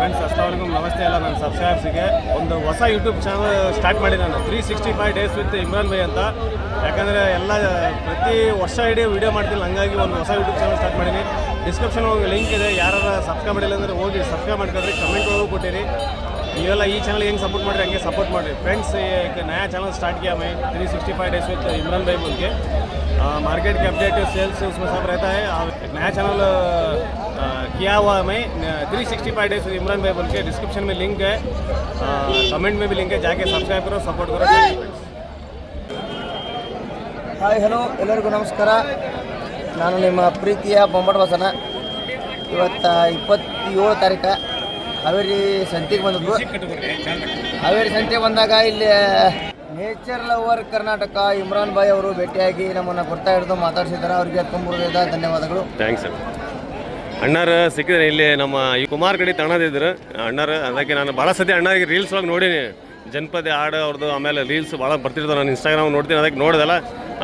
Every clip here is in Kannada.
ಫ್ರೆಂಡ್ಸ್ ಅಷ್ಟವರೆಗೂ ನಮಸ್ತೆ ಎಲ್ಲ ನನ್ನ ಸಬ್ಸ್ಕ್ರೈಬರ್ಸಿಗೆ ಒಂದು ಹೊಸ ಯೂಟ್ಯೂಬ್ ಚಾನಲ್ ಸ್ಟಾರ್ಟ್ ಮಾಡಿದೆ ನಾನು three sixty five days with Imran Bhai ಅಂತ. ಯಾಕಂದರೆ ಎಲ್ಲ, ಪ್ರತಿ ವರ್ಷ ಇಡೀ ವೀಡಿಯೋ ಮಾಡ್ತೀನಿ. ಹಂಗಾಗಿ ಒಂದು ಹೊಸ ಯೂಟ್ಯೂಬ್ ಚಾನಲ್ ಸ್ಟಾರ್ಟ್ ಮಾಡೀನಿ. ಡಿಸ್ಕ್ರಿಪ್ಷನ್ ಹೋಗಿ ಲಿಂಕ್ ಇದೆ. ಯಾರು ಸಬ್ಸ್ಕ್ರೈಬ್ ಮಾಡಿಲ್ಲ ಅಂದರೆ ಹೋಗಿ ಸಬ್ಸ್ಕ್ರೈಬ್ ಮಾಡ್ಕೊಳ್ರಿ. ಕಮೆಂಟ್ ಒಳಗೂ ಕೊಟ್ಟಿರಿ. ನೀವೆಲ್ಲ ಈ ಚಾನಲ್ ಹೆಂಗೆ ಸಪೋರ್ಟ್ ಮಾಡಿರಿ, ಹಂಗೆ ಸಪೋರ್ಟ್ ಮಾಡಿರಿ. ಫ್ರೆಂಡ್ಸ್ ನಯಾ ಚಾನಲ್ ಸ್ಟಾರ್ಟ್ ಕಿಯಾ ಮೈ three sixty five days with Imran Bhai ಬಗ್ಗೆ मार्केट के अपडेट सेल्स उसमें सब रहता है और एक नया चैनल किया हुआ है मैं three sixty five days with Imran भाई बोल के डिस्क्रिप्शन में लिंक है कमेंट में भी लिंक है जाके सब्सक्राइब करो सपोर्ट करो Thank you, friends. Hi hello ಎಲ್ಲರಿಗೂ ನಮಸ್ಕಾರ ನಾನು ನಿಮ್ಮ ಪ್ರೀತಿಯ ಬೊಂಬಟ್ ಬಸನ ಇವತ್ತು ಇಪ್ಪತ್ತೇಳು ತಾರೀಕು ಹಾವೇರಿ ಸಂತಿಗೆ ಬಂದದ್ದು ಹಾವೇರಿ ಸಂತೆಗೆ ಬಂದಾಗ ಇಲ್ಲಿ ನೇಚರ್ ಲವರ್ ಕರ್ನಾಟಕ ಇಮ್ರಾನ್ ಭಾಯ್ ಅವರು ಭೇಟಿಯಾಗಿ ನಮ್ಮನ್ನು ಕೊಡ್ತಾ ಹಿಡಿದು ಮಾತಾಡಿಸಿದ್ದಾರೆ. ಅವರಿಗೆ ತುಂಬಿದ ಹೃದಯದ ಧನ್ಯವಾದಗಳು. ಥ್ಯಾಂಕ್ಸ್ ಅಣ್ಣಾರ ಸಿಕ್ಕಿದ್ರೆ ಇಲ್ಲಿ ನಮ್ಮ ಈ ಕುಮಾರ್ ಕಡೆ ತಣ್ಣದಿದ್ರು ಅಣ್ಣಾರು ಅದಕ್ಕೆ ನಾನು ಭಾಳ ಸತಿ ಅಣ್ಣಾರಿಗೆ ರೀಲ್ಸ್ ಒಳಗೆ ನೋಡೀನಿ. ಜನಪದ ಹಾಡು ಅವ್ರದ್ದು ಆಮೇಲೆ ರೀಲ್ಸ್ ಭಾಳ ಬರ್ತಿರ್ತಾವೆ. ನಾನು ಇನ್ಸ್ಟಾಗ್ರಾಮ್ ನೋಡ್ತೀನಿ ಅದಕ್ಕೆ ನೋಡ್ದಲ್ಲ.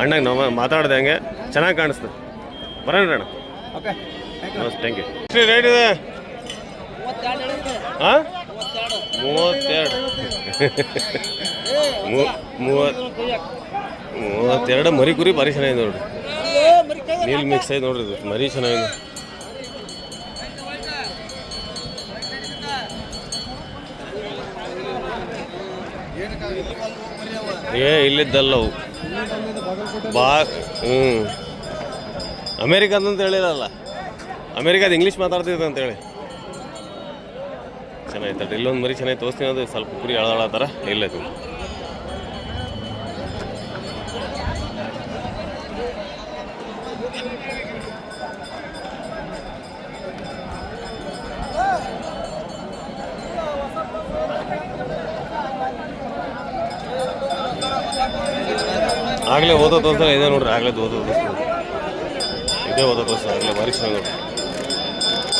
ಅಣ್ಣಗೆ ನಾವು ಮಾತಾಡ್ದೆ ಹಂಗೆ. ಚೆನ್ನಾಗಿ ಕಾಣಿಸ್ತು. ಬರೋಣ ಅಣ್ಣ ಓಕೆ ನಮಸ್ತೆ ಥ್ಯಾಂಕ್ ಯು ಎಷ್ಟು ರೇಟ್ ಇದೆ. ಹಾಂ ಮೂವತ್ತೆರಡು. ಮೂವತ್ತು ಮೂವತ್ತೆರಡು ಮರಿ ಕುರಿ ಭಾರಿ ಚೆನ್ನಾಗಿದೆ ನೋಡ್ರಿ. ನೀಲ್ ಮಿಕ್ಸ್ ಆಯ್ತು ನೋಡ್ರಿ ಮರಿ ಚೆನ್ನಾಗಿದೆ. ಏ, ಇಲ್ಲಿದ್ದಲ್ಲ ಅವು. ಬಾ ಹ್ಞೂ ಅಮೇರಿಕಾದ ಅಂತ ಹೇಳಿರಲ್ಲ ಅಮೇರಿಕಾದ ಇಂಗ್ಲೀಷ್ ಮಾತಾಡ್ತಿದ್ದೆ ಅಂತೇಳಿ ಚೆನ್ನಾಗಿತ್ತು ಇಲ್ಲೊಂದು ಮರಿ ಚೆನ್ನಾಗಿ ತೋರಿಸ್ತೀನಿ ಅದು. ಸ್ವಲ್ಪ ಕುರಿ ಅಳದಾಳ ಥರ ಇಲ್ಲೈತಿ ಆಗಲೇ ಓದೋ ಅಂತ ಇದೆ ನೋಡ್ರಿ, ಆಗಲೇ ಓದೋ ತೋರಿಸ್ತಾರೆ ಇದೇ ಓದೋ ಸರ್ ಆಗಲೇ ಭಾರಿ ಚೆನ್ನಾಗಿ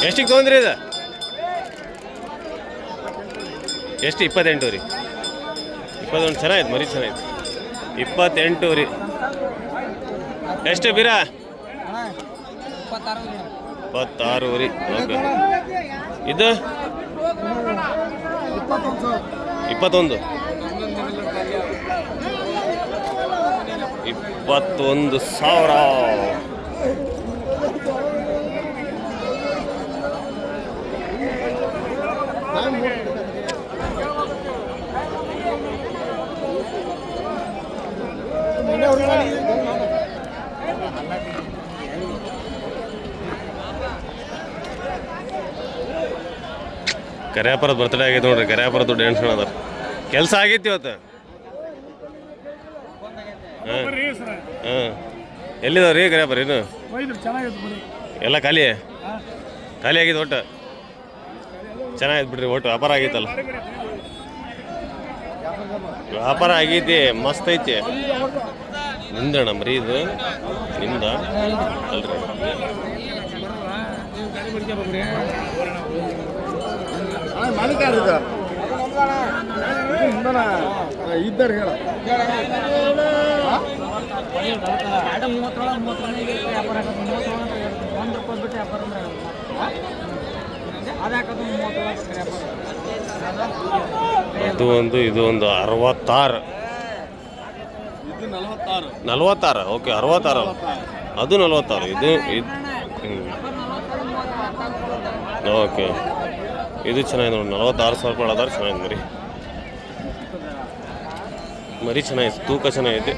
ಎಷ್ಟಿಗೆ ತೊಗೊಂಡ್ರಿ ಇದು? ಎಷ್ಟು ಇಪ್ಪತ್ತೆಂಟು ರೀ? ಇಪ್ಪತ್ತೊಂದು ಚೆನ್ನಾಗಿತ್ತು ಮರಿ ಚೆನ್ನಾಗಿತ್ತು ಇಪ್ಪತ್ತೆಂಟು ರೀ. ಎಷ್ಟು ಬೀರಾ? ಇಪ್ಪತ್ತಾರು ರೀ. ಓಕೆ. ಇದು? ಇಪ್ಪತ್ತೊಂದು. ಇಪ್ಪತ್ತೊಂದು ಸಾವಿರ. ಕರ್ಯಾಪುರದ ಬರ್ತಡೇ ಆಗೈತೆ ನೋಡ್ರಿ ಕರ್ಯಾಪುರದ್ದು ಡ್ಯಾನ್ಸ್ ಅದಾರ ಕೆಲಸ ಆಗೈತಿ ಇವತ್ತು. ಹಾಂ ಹಾಂ ಏನು ರೀ ಇನ್ನು? ಎಲ್ಲ ಖಾಲಿ? ಖಾಲಿ ಆಗಿದೆ ಒಟ್ಟು? ಚೆನ್ನಾಗಿತ್ತು ಬಿಡ್ರಿ ಒಟ್ಟು ವ್ಯಾಪಾರ ಆಗೈತಲ್ಲ. ವ್ಯಾಪಾರ ಆಗೈತಿ ಮಸ್ತ್ ಐತಿ. ನಿಂದಣ್ಣ ಮರಿ ಇದು? ನಿಂದ ಅಲ್ರಿ. ಇದ್ದಾರೆ ಹೇಳ. ಅದು ಒಂದು ಇದು ಒಂದು ಅರವತ್ತಾರು. ನಲವತ್ತಾರು. ಓಕೆ ಅರವತ್ತಾರು. ಅದು ನಲವತ್ತಾರು ಇದು ಇದು ಓಕೆ. ಇದು ಚೆನ್ನಾಗಿದೆ ನೋಡಿ ನಲವತ್ತಾರು ಸಾವಿರ ರೂಪಾಯಿ ಅದಾರ ಚೆನ್ನಾಗಿದೆ ಮರಿ ಮರಿ ಚೆನ್ನಾಗಿದೆ, ತೂಕ ಚೆನ್ನಾಗೈತೆ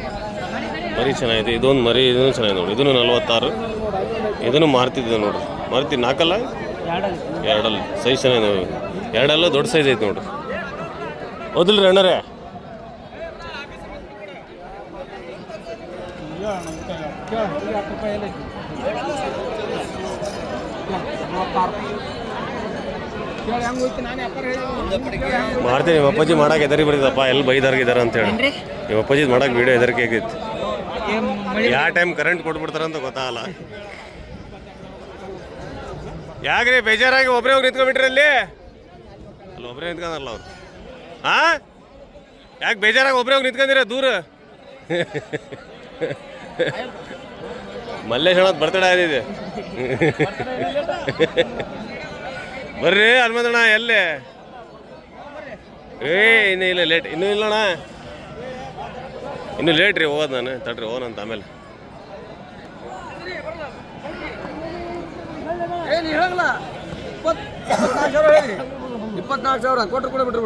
ಮರಿ ಚೆನ್ನಾಗಿದೆ, ಇದೊಂದು ಮರಿ ಇದನ್ನು ಚೆನ್ನಾಗಿದೆ ನೋಡಿ. ಇದನ್ನು ನಲವತ್ತಾರು. ಇದನ್ನು ಮಾರ್ತಿದ್ದೆ ನೋಡಿ ಮಾರ್ತಿ ನಾಲ್ಕಲ್ಲ? ಎರಡಲ್ಲ. ಸೈಜ್ ಚೆನ್ನಾಗಿದೆ ಎರಡಲ್ಲ, ದೊಡ್ಡ ಸೈಜ್ ಐತೆ ನೋಡ್ರಿ. ಹೌದಿಲ್ರಿ ಅಣ್ಣರೇ? ಮಾಡ್ತೀನಿ ನಿಮ್ಮ ಅಪ್ಪಾಜಿ ಮಾಡಕ್ಕೆ ಹೆದರಿ ಬರೀದಪ್ಪ ಎಲ್ಲಿ ಬೈದಾರ್ಗಿದಾರ ಅಂತ ಹೇಳಿ. ನಿಮ್ಮ ಅಪ್ಪಾಜಿ ಮಾಡಕ್ಕೆ ವಿಡಿಯೋ ಹೆದರಿಕೆ ಆಗಿತ್ತು ಯಾವ ಟೈಮ್ ಕರೆಂಟ್ ಕೊಟ್ಬಿಡ್ತಾರ ಅಂತ ಗೊತ್ತಾಗಲ್ಲ. ಯಾಕ್ರಿ ಬೇಜಾರಾಗಿ ಒಬ್ಬರೇ ಹೋಗಿ ನಿಂತ್ಕೊಂಡ್ಬಿಟ್ರಿ ಅಲ್ಲಿ? ಅಲ್ಲಿ ಒಬ್ಬರೇ ನಿಂತ್ಕೊಂಡಲ್ಲ ಅವ್ರು. ಹಾ ಯಾಕೆ ಬೇಜಾರಾಗಿ ಒಬ್ಬರೇ ಹೋಗಿ ನಿಂತ್ಕೊಂಡಿರ ದೂರ? ಮಲ್ಲೇಶ್ ಅಣ್ಣದ್ ಬರ್ತಡೇ ಆದಿದೆ ಬರ್ರಿ ಹನುಮಂತಣ್ಣ ಎಲ್ಲಿ? ಏ ಇನ್ನೂ ಇಲ್ಲ ಲೇಟ್ ಇನ್ನೂ ಇಲ್ಲಣ್ಣ. ಇನ್ನೂ ಲೇಟ್ ರೀ ಹೋಗೋದು ನಾನು. ತಡ್ರಿ ಹೋಗೋಣಂತ ಆಮೇಲೆ. ಏನು ಹೇಳಲ್ಲ. ಇಪ್ಪತ್ನಾಲ್ಕು ಸಾವಿರ ಹೇಳಿ. ಇಪ್ಪತ್ನಾಲ್ಕು ಸಾವಿರ ಕೊಟ್ಟರು ಕೂಡ ಬಿಟ್ರು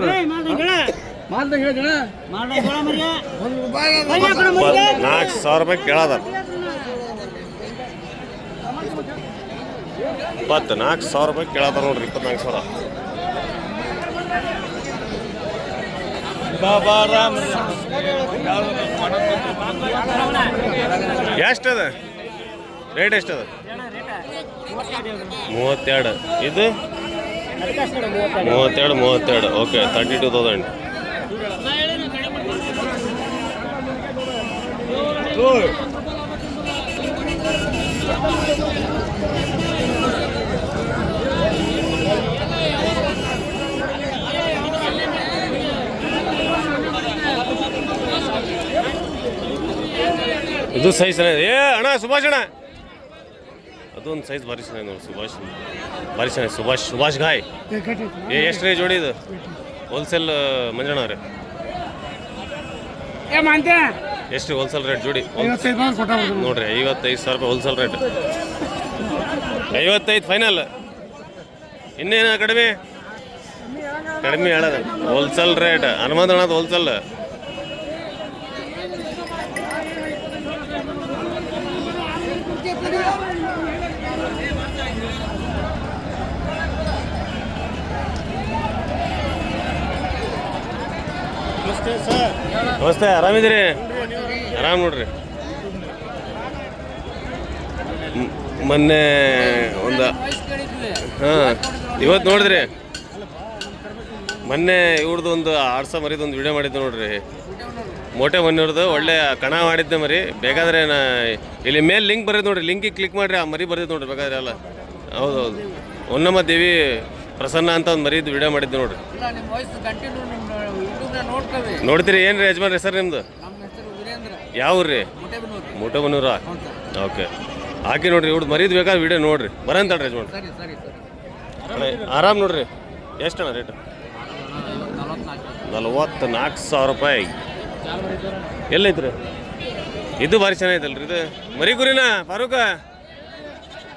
ಮಾಲ್ದಾಗ ಹೇಳಿದಣ ಒಂದು ರೂಪಾಯಿ ನಾಲ್ಕು ಸಾವಿರ ರೂಪಾಯಿ ಕೇಳದ. ಇಪ್ಪತ್ತು ನಾಲ್ಕು ಸಾವಿರ ರೂಪಾಯಿ ಕೇಳತ್ತಾರ ನೋಡ್ರಿ, ಇಪ್ಪತ್ನಾಲ್ಕು ಸಾವಿರ. ಎಷ್ಟದ ರೇಟ್ ಎಷ್ಟದ ಮೂವತ್ತೆರಡು. ಇದು? ಮೂವತ್ತೆರಡು ಮೂವತ್ತೆರಡು. ಓಕೆ ತರ್ಟಿ ಟು ತೌಸಂಡ್ ಇದು ಸೈಜ್ ಚೆನ್ನಾಗಿದೆ ಏ ಅಣ್ಣ ಸುಭಾಷ್ ಅಣ್ಣ. ಅದೊಂದು ಸೈಜ್ ಭಾರಿ ಚೆನ್ನಾಗಿದೆ ನೋಡಿ ಸುಭಾಷ್. ಭಾರಿ ಚೆನ್ನಾಗಿದೆ. ಸುಭಾಷ್ ಸುಭಾಷ್ ಗಾಯ್. ಏ ಎಷ್ಟು ರೇ ಜೋಡಿ ಇದು? ಹೋಲ್ಸೇಲ್ ಮಂಜಣ್ಣ ಅವ್ರೆ. ಎಷ್ಟು ಹೋಲ್ಸೇಲ್ ರೇಟ್ ಜೋಡಿ? ನೋಡ್ರಿ ಐವತ್ತೈದು ಸಾವಿರ ರೂಪಾಯಿ ಹೋಲ್ಸೇಲ್ ರೇಟ್ ಐವತ್ತೈದು ಫೈನಲ್ ಇನ್ನೇನು ಕಡಿಮೆ? ಕಡಿಮೆ ಹೇಳೋದು. ಹೋಲ್ಸೇಲ್ ರೇಟ್ ಹನುಮಂತಣ್ಣದ ಹೋಲ್ಸೇಲ್ ನಮಸ್ತೆ ಆರಾಮಿದ್ರಿ ಆರಾಮ್ ನೋಡ್ರಿ. ಮೊನ್ನೆ ಒಂದು ಹಾಂ ಇವತ್ತು ನೋಡಿದ್ರಿ. ಮೊನ್ನೆ ಇವ್ರದ್ದು ಒಂದು ಆಡ್ಸ ಮರಿದು ಒಂದು ವಿಡಿಯೋ ಮಾಡಿದ್ದು ನೋಡ್ರಿ. ಮೋಟೆ ಮನೆಯವ್ರದ್ದು ಒಳ್ಳೆ ಕಣ ಮಾಡಿದ್ದೆ ಮರಿ. ಬೇಕಾದ್ರೆ ನಾ ಇಲ್ಲಿ ಮೇಲೆ ಲಿಂಕ್ ಬರೋದು ನೋಡ್ರಿ. ಲಿಂಕಿಗೆ ಕ್ಲಿಕ್ ಮಾಡಿರಿ, ಆ ಮರಿ ಬರೋದು ನೋಡ್ರಿ ಬೇಕಾದ್ರೆ ಅಲ್ಲ ಹೌದು ಹೌದು ಹೊನ್ನಮ್ಮ ದೇವಿ ಪ್ರಸನ್ನ ಅಂತ ಒಂದು ಮರಿದು ವಿಡಿಯೋ ಮಾಡಿದ್ದು ನೋಡ್ರಿ. ನಿಮ್ಮ ವಾಯ್ಸ್ ಕಂಟಿನ್ಯೂ ನಿಮ್ಮ ಯೂಟ್ಯೂಬ್ನ ನೋಡ್ತೇವೆ ನೋಡ್ತೀರಿ ಏನು ರೀ ಯಜಮಾನ್ ಹೆಸರು ನಿಮ್ಮದು ನಮ್ಮ ಹೆಸರು ವೀರೇಂದ್ರ. ಯಾವ ರೀ ಮುಟೇಬನೂರು ಓಕೆ. ಹಾಕಿ ನೋಡ್ರಿ ಇವ್ರು ಮರಿದ್ ಬೇಕಾದ್ರೆ ವಿಡಿಯೋ ನೋಡ್ರಿ. ಬರಂತಳ್ರಿ ಯಜಮಾನ್ ಸರಿ ಸರಿ ಸರಿ. ಅಣ್ಣ ಆರಾಮ್ ನೋಡ್ರಿ. ಎಷ್ಟಣ್ಣ ರೇಟ್ ನಲವತ್ನಾಲ್ಕು ನಲ್ವತ್ತು ನಾಲ್ಕು ಸಾವಿರ ರೂಪಾಯಿ. ಎಲ್ಲೈತ್ರಿ ಇದು ಭಾರಿ ಚೆನ್ನಾಗೈತಲ್ರಿ ಇದು. ಮರಿ ಗುರಿನಾ ಫಾರೂಕ?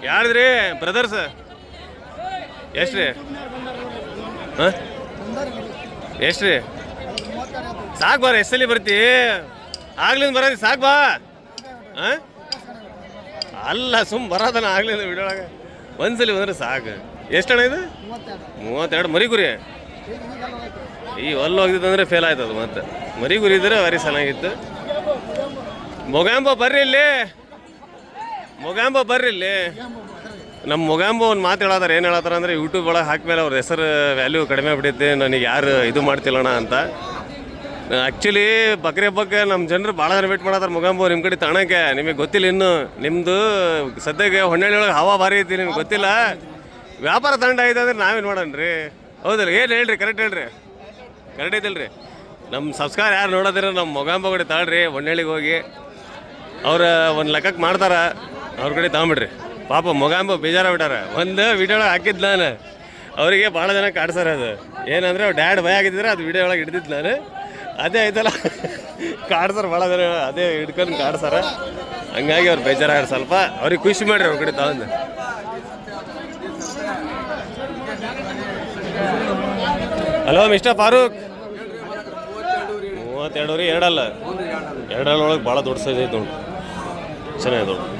ಯಾರ್ದ್ರಿ ಬ್ರದರ್ಸ್ ಎಷ್ಟು ರೀ ಹಾಂ ಎಷ್ಟು ರೀ ಸಾಕು ಬಾರ ಎಷ್ಟಲ್ಲಿ ಬರ್ತಿ? ಆಗ್ಲಿಂದ ಬರೋದು, ಸಾಕು ಬಾ. ಅಲ್ಲ, ಸುಮ್ ಬರೋದನ ಆಗ್ಲಿಂದ ವಿಡಿಯೊಳಗ ಒಂದ್ಸಲಿ ಬಂದ್ರೆ ಸಾಕು. ಎಷ್ಟಣ್ಣ ಇದು? ಮೂವತ್ತೆರಡು. ಮರಿ ಗುರಿ. ಈ ಹೊಲ್ಲು ಹೋಗಿದ್ದಂದ್ರೆ ಫೇಲ್ ಆಯ್ತದ ಮತ್ತೆ. ಮರಿ ಗುರಿ ಇದ್ರೆ ಭಾರಿ ಚೆನ್ನಾಗಿತ್ತು. ಮೊಗಾಂಬ ಬರ್ರಿ ಇಲ್ಲಿ. ಮೊಗಾಂಬ ಬರ್ರಿ ಇಲ್ಲಿ. ನಮ್ಮ ಮೊಗಾಂಬ ಒಂದು ಮಾತು ಹೇಳಾದ್ರೆ ಏನು ಹೇಳತ್ತಾರ ಅಂದ್ರೆ ಯೂಟ್ಯೂಬ್ ಒಳಗೆ ಹಾಕ್ಮೇಲೆ ಅವ್ರ ಹೆಸರು ವ್ಯಾಲ್ಯೂ ಕಡಿಮೆ ಬಿಟ್ಟಿದ್ದೆ ನನಗೆ ಯಾರು ಇದು ಮಾಡ್ತಿಲ್ಲೋಣ ಅಂತ. ಆ್ಯಕ್ಚುಲಿ ಬಕ್ರಿ ಹಬ್ಬಕ್ಕೆ ನಮ್ಮ ಜನರು ಭಾಳ ಜನ ವೇಟ್ ಮಾಡತ್ತಾರ ಮೊಗಾಂಬ ನಿಮ್ಮ ಕಡೆ ತಾಣಕ್ಕೆ. ನಿಮಗೆ ಗೊತ್ತಿಲ್ಲ ಇನ್ನು. ನಿಮ್ಮದು ಸದ್ಯಕ್ಕೆ ಹೊನ್ನಳ್ಳಿ ಒಳಗೆ ಹವಾ ಭಾರಿ ಐತಿ, ನಿಮ್ಗೆ ಗೊತ್ತಿಲ್ಲ? ವ್ಯಾಪಾರ ತಂಡ ಐತೆ ಅಂದ್ರೆ ನಾವೇನು ರೀ ಹೌದಲ್ಲ, ಏನು ಹೇಳ್ರಿ ಕರೆಕ್ಟ್ ಹೇಳ್ರಿ. ಕರೆಕ್ಟ್ ಐತಲ್ರಿ. ನಮ್ಮ ಸಂಸ್ಕಾರ ಯಾರು ನೋಡೋದಿರ ನಮ್ಮ ಮೊಗಾಂಬ ಕಡೆ ತಾಳ್ರಿ, ಹೊನ್ನಳ್ಳಿಗೆ ಹೋಗಿ. ಅವ್ರ ಒಂದು ಲೆಕ್ಕಕ್ಕೆ ಮಾಡ್ತಾರ, ಅವ್ರ ಕಡೆ ತಗೊಂಬಿಡ್ರಿ. ಪಾಪ ಮೊಗಾಂಬ ಬೇಜಾರ ಬಿಟ್ಟಾರ ಒಂದು ವಿಡಿಯೋ ಒಳಗೆ ಹಾಕಿದ್ದು ನಾನು. ಅವರಿಗೆ ಭಾಳ ಜನ ಕಾಡ್ಸಾರ ಅದು. ಏನಂದ್ರೆ ಅವ್ರು ಡ್ಯಾಡ್ ಭಯ ಆಗಿದ್ರೆ ಅದು ವಿಡಿಯೋ ಒಳಗೆ ಹಿಡ್ದಿದ್ದು ನಾನು. ಅದೇ ಆಯ್ತಲ್ಲ. ಕಾಡ್ಸಾರ ಭಾಳ ಜನ, ಅದೇ ಹಿಡ್ಕೊಂಡು ಕಾಡ್ಸಾರ ಹಂಗಾಗಿ ಅವ್ರು ಬೇಜಾರಾಗ್ಯಾರ ಸ್ವಲ್ಪ. ಅವ್ರಿಗೆ ಖುಷಿ ಮಾಡ್ರಿ ಅವ್ರ ಕಡೆ ತಗೊಂಡು ಹಲೋ, ಮಿಸ್ಟರ್ ಫಾರೂಕ್. ಮೂವತ್ತೆರಡು ರೀ ಎರಡಲ್ಲ. ಎರಡಲ್ಲ ಒಳಗೆ ಭಾಳ ದೊಡ್ಡ ಸೈಜ್ ಐತೆ ನೋಡಿ. ಚೆನ್ನಾಗಿದೆ ನೋಡಿ.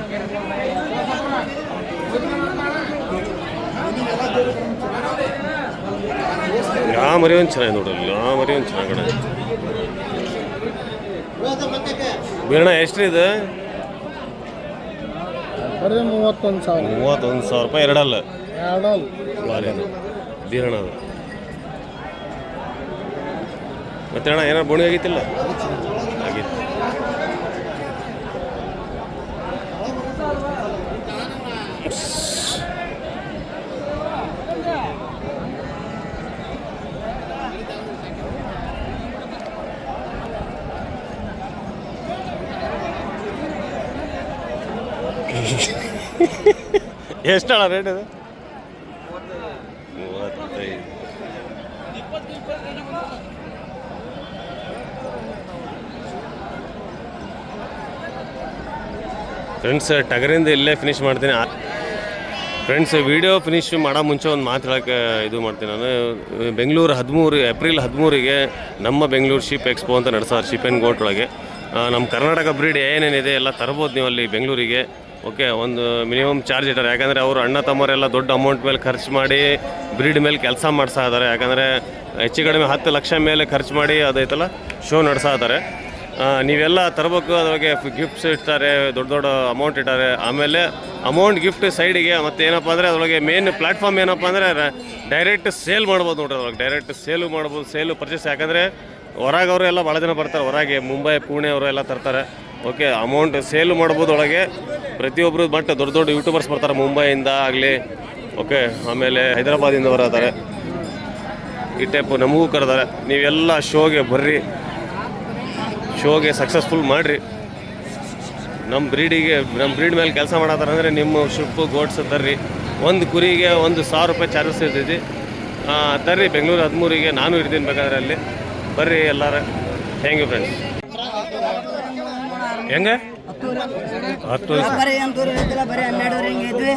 ಯಾ ಮರಿ ಒಂದು ಚೆನ್ನಾಗಿದೆ ನೋಡಲ್ಲ ಯಾ ಮರಿ ಒಂದು ಚೆನ್ನಾಗಿ ಬೀರಣ ಎಷ್ಟು ಇದು? ಮೂವತ್ತೊಂದು ಸಾವಿರ. ಮೂವತ್ತೊಂದು ಸಾವಿರ ರೂಪಾಯಿ ಎರಡಲ್ಲ? ಭಾರಿ ಬೀರಣ ಅದು. ಮತ್ತೆ ಅಣ್ಣ ಏನಾರು ಬೋಣಿ ಆಗೈತಿಲ್ಲ ಎಷ್ಟಣ್ಣ ರೇಟ್ ಇದು ಫ್ರೆಂಡ್ಸ್ ಟಗರಿಂದ ಇಲ್ಲೇ ಫಿನಿಶ್ ಮಾಡ್ತೀನಿ. ಫ್ರೆಂಡ್ಸ್ ವಿಡಿಯೋ ಫಿನಿಶ್ ಮಾಡೋ ಮುಂಚೆ ಒಂದು ಮಾತು ಹೇಳಕ್ಕೆ ಇದು ಮಾಡ್ತೀನಿ ನಾನು. ಬೆಂಗಳೂರು ಹದಿಮೂರು, ಏಪ್ರಿಲ್ ಹದಿಮೂರಿಗೆ ನಮ್ಮ ಬೆಂಗಳೂರು ಶಿಪ್ ಎಕ್ಸ್ಪೋ ಅಂತ ನಡೆಸೋರು ಶಿಪ್ ಆ್ಯಂಡ್ ಗೋಟ್ ಒಳಗೆ. ನಮ್ಮ ಕರ್ನಾಟಕ ಬ್ರೀಡ್ ಏನೇನಿದೆ ಎಲ್ಲ ತರ್ಬೋದು ನೀವು ಅಲ್ಲಿ ಬೆಂಗಳೂರಿಗೆ. ಓಕೆ, ಒಂದು ಮಿನಿಮಮ್ ಚಾರ್ಜ್ ಇಟ್ಟಾರೆ ಯಾಕಂದರೆ ಅವರು ಅಣ್ಣ ತಮ್ಮರೆಲ್ಲ ದೊಡ್ಡ ಅಮೌಂಟ್ ಮೇಲೆ ಖರ್ಚು ಮಾಡಿ ಬ್ರೀಡ್ ಮೇಲೆ ಕೆಲಸ ಮಾಡ್ಸಾ ಇದ್ದಾರೆ ಯಾಕಂದರೆ ಹೆಚ್ಚು ಕಡಿಮೆ ಹತ್ತು ಲಕ್ಷ ಮೇಲೆ ಖರ್ಚು ಮಾಡಿ ಅದೈತಲ್ಲ ಶೋ ನಡೆಸಾ ಇದ್ದಾರೆ ನೀವೆಲ್ಲ ತರಬೇಕು ಅದ್ರಾಗೆ ಗಿಫ್ಟ್ಸ್ ಇಟ್ಟಾರೆ ದೊಡ್ಡ ದೊಡ್ಡ ಅಮೌಂಟ್ ಇಟ್ಟಾರೆ ಆಮೇಲೆ ಅಮೌಂಟ್ ಗಿಫ್ಟ್ ಸೈಡಿಗೆ ಮತ್ತು ಏನಪ್ಪ ಅಂದರೆ ಅದರೊಳಗೆ ಮೇನ್ ಪ್ಲಾಟ್ಫಾರ್ಮ್ ಏನಪ್ಪ ಅಂದರೆ ಡೈರೆಕ್ಟ್ ಸೇಲ್ ಮಾಡ್ಬೋದು ನೋಡ್ರಿ ಅದ್ರೊಳಗೆ. ಡೈರೆಕ್ಟ್ ಸೇಲು ಮಾಡ್ಬೋದು ಸೇಲು ಪರ್ಚೇಸ್ ಯಾಕಂದರೆ ಹೊರಗೆ ಅವರು ಎಲ್ಲ ಭಾಳ ಜನ ಬರ್ತಾರೆ. ಹೊರಗೆ ಮುಂಬೈ, ಪುಣೆ ಅವರು ಎಲ್ಲ ತರ್ತಾರೆ. ಓಕೆ ಅಮೌಂಟ್ ಸೇಲು ಮಾಡ್ಬೋದು ಒಳಗೆ. ಪ್ರತಿಯೊಬ್ಬರು ಬಟ್ ದೊಡ್ಡ ದೊಡ್ಡ ಯೂಟ್ಯೂಬರ್ಸ್ ಬರ್ತಾರೆ, ಮುಂಬೈಯಿಂದ ಆಗಲಿ ಓಕೆ ಆಮೇಲೆ ಹೈದರಾಬಾದಿಂದ ಬರತಾರೆ ಈ ಟೈಪ್ ನಮಗೂ ಕರೆದಾರೆ. ನೀವೆಲ್ಲ ಶೋಗೆ ಬರ್ರಿ, ಶೋಗೆ ಸಕ್ಸಸ್ಫುಲ್ ಮಾಡಿರಿ. ನಮ್ಮ ಬ್ರೀಡಿಗೆ ನಮ್ಮ ಬ್ರೀಡ್ ಮೇಲೆ ಕೆಲಸ ಮಾಡತ್ತಾರ ಅಂದರೆ ನಿಮ್ಮ ಶಿಪ್ಪು ಗೋಡ್ಸ್ ತರ್ರಿ. ಒಂದು ಕುರಿಗೆ ಒಂದು ಸಾವಿರ ರೂಪಾಯಿ ಚಾರ್ಜಸ್ ಇರ್ತೈತಿ. ತರ್ರಿ, ಬೆಂಗಳೂರು ಹದಿಮೂರಿಗೆ ನಾನು ಇರ್ತೀನಿ ಬೇಕಾದ್ರೆ ಅಲ್ಲಿ ಬರ್ರಿ ಎಲ್ಲಾರ. ಥ್ಯಾಂಕ್ ಯು ಫ್ರೆಂಡ್ಸ್ ಹೆಂಗೆ? ಹತ್ತು ಬರೀ ಎಂಟೂರು ಇದ್ದಿಲ್ಲ ಬರೀ ಹನ್ನೆರಡುವರೆ ಹಿಂಗೆ ಇದ್ವಿ.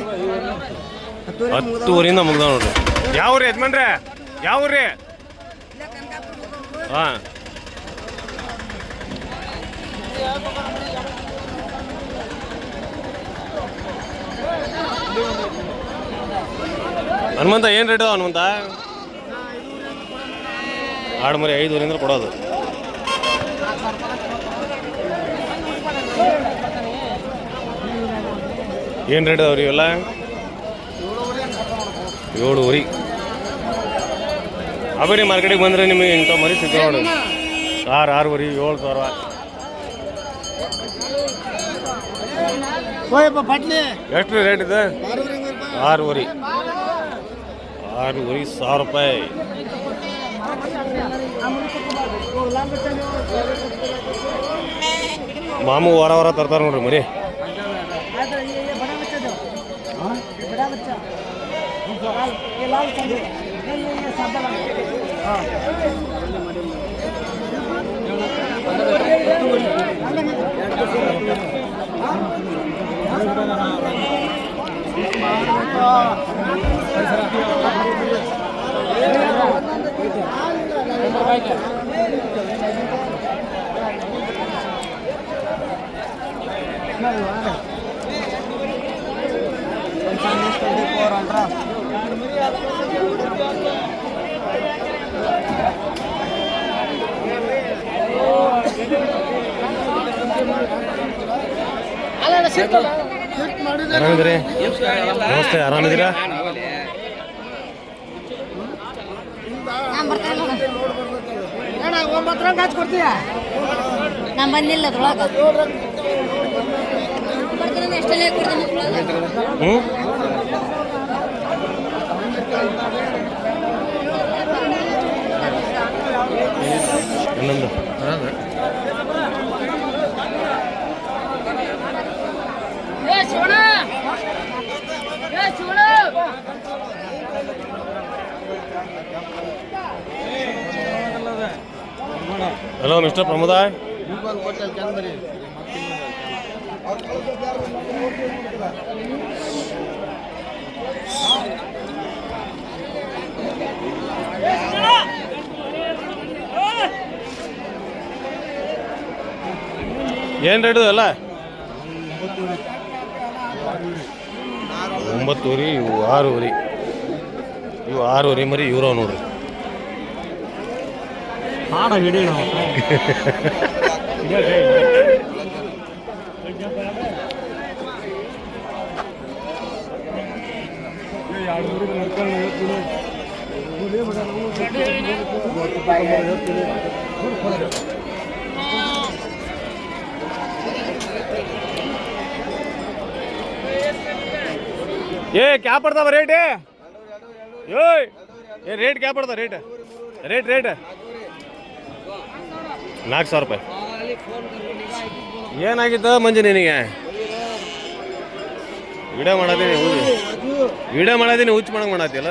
ಹತ್ತುವರಿಂದ ಮುಗ್ದ ನೋಡ್ರಿ. ಯಾವ ರೀ ಯಜಮಾನ್ರೆ? ಯಾವ ಹಾ. ಹನುಮಂತ ಏನು ರೇಟು ಹನುಮಂತ? ಆಡು ಮರಿ ಐದುವರೆಯಿಂದ ಕೊಡೋದು. ಏನು ರೇಟ್ ಅದಾವ್ರಿ ಇವೆಲ್ಲ? ಏಳುವರೆ ಅವರಿ ಮಾರ್ಕೆಟಿಗೆ ಬಂದರೆ ನಿಮಗೆ ಇಂಥ ಮರಿ ಸಿಗ್ತಾವೆ ನೋಡಿ. ಆರು ಆರೂವರೆ ಏಳು ಸಾವಿರ. ಎಷ್ಟು ರೇಟ್ ಇದೆ? ಆರೂವರೆ ಆರೂವರೆ ಸಾವಿರ ರೂಪಾಯಿ. ಮಾಮೂ ವಾರ ವಾರ ತರ್ತಾರೆ ನೋಡ್ರಿ ಮರಿ. बच्चा हां बड़ा बच्चा Thank you. ಆರಾಮಿದ್ರಿ ನಮಸ್ತೆ ಆರಾಮಿದ್ದೀರಾ? ಒಂಬತ್ತು ರಂಗ್ ಹಚ್ಚಿ ಕೊಡ್ತೀಯ ನಾ ಬಂದಿಲ್ಲ ಅದ್ರೊಳಗ. ಹ್ಞೂ ಇನ್ನೊಂದು ಹಲೋ ಮಿಸ್ಟರ್ ಪ್ರಮೋದಾಯ್ ಏನು ರೇಟ್ ಅಲ್ಲ ಒಂಬತ್ತುವರಿ ಇವು ಆರೂವರೆ. ಇವು ಆರೂವರೆ ಮರಿ ಇವ್ರವ ನೋಡ್ರಿ. ಹಾಡ ಹಿಡಿ ನಾವು ಏ, ಕ್ಯಾ ಪಡ್ತಾವ ರೇಟ್ ಏಯ್, ಏ ರೇಟ್ ಕ್ಯಾ ಪಡ್ತಾವ ರೇಟ್ ರೇಟ್ ರೇಟ್ ನಾಲ್ಕು ಸಾವಿರ ರೂಪಾಯಿ. ಏನಾಗಿತ್ತು ಮಂಜು ನಿನಗೆ? ವಿಡಿಯೋ ಮಾಡತ್ತೀನಿ ವಿಡಿಯೋ ಮಾಡತ್ತೀನಿ ಹುಚ್ಚು ಮಾಡಂಗೆ ಮಾಡತ್ತಿಲ್ಲ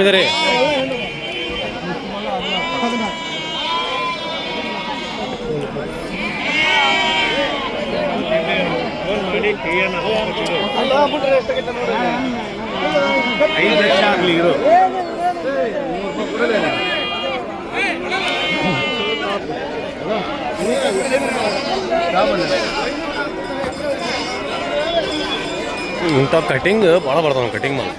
ಆರಾಮಿದ್ದೀರಿ ಲಕ್ಷ ಆಗಲಿ ಇರು ಇಂಥ ಕಟಿಂಗ್ ಭಾಳ ಬರ್ತಾವ ಕಟಿಂಗ್ ಮಾಡಿ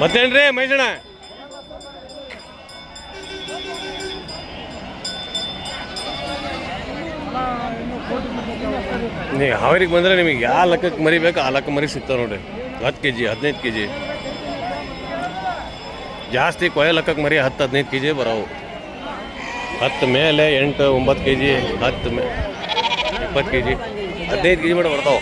ಮತ್ತೇನ್ರಿ ಮೈಸಣ್ಣ? ನೀವು ಹಾವೇರಿಗೆ ಬಂದರೆ ನಿಮಗೆ ಯಾವ ಲೆಕ್ಕಕ್ಕೆ ಮರಿಬೇಕು ಆ ಲೆಕ್ಕ ಮರಿ ಸಿಗ್ತಾವೆ ನೋಡಿರಿ. ಹತ್ತು ಕೆ ಜಿ ಹದಿನೈದು ಕೆ ಜಿ ಜಾಸ್ತಿ ಕೊಯ ಲೆಕ್ಕಕ್ಕೆ ಮರಿ ಹತ್ತು, ಹದಿನೈದು ಕೆ ಜಿ ಬರೋವು. ಹತ್ತು ಮೇಲೆ ಎಂಟು, ಒಂಬತ್ತು ಕೆ ಜಿ ಹತ್ತು ಮೇ ಇಪ್ಪತ್ತು ಕೆ ಜಿ ಹದಿನೈದು ಕೆ ಜಿ ಮಾಡಿ ಬರ್ತಾವೆ